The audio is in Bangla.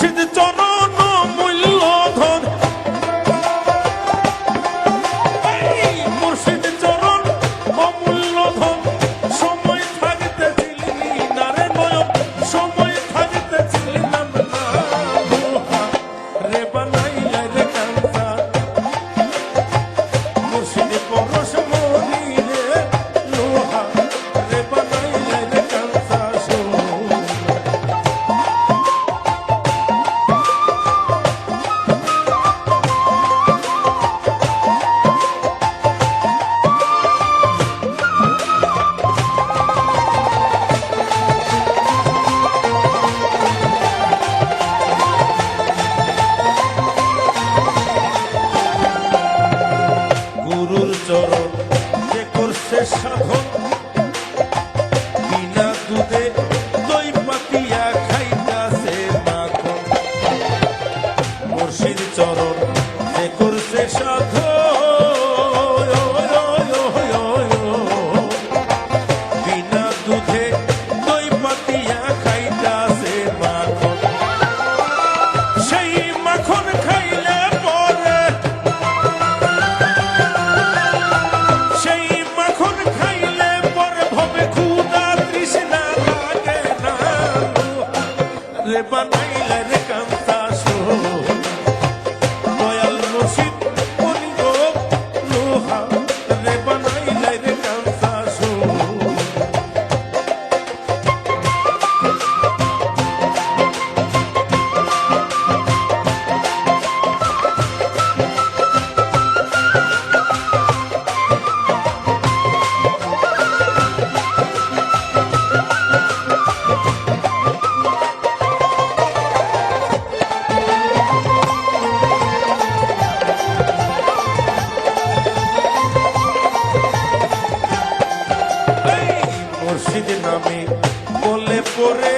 Şimdi torun চরণ, যে করছে সাধন। বিনা দুধে দই পাতিয়া খাইতাছে মাখন। মুর্শিদ চরণ, যে করছে সাধন। le va a bailar el cantar. correr.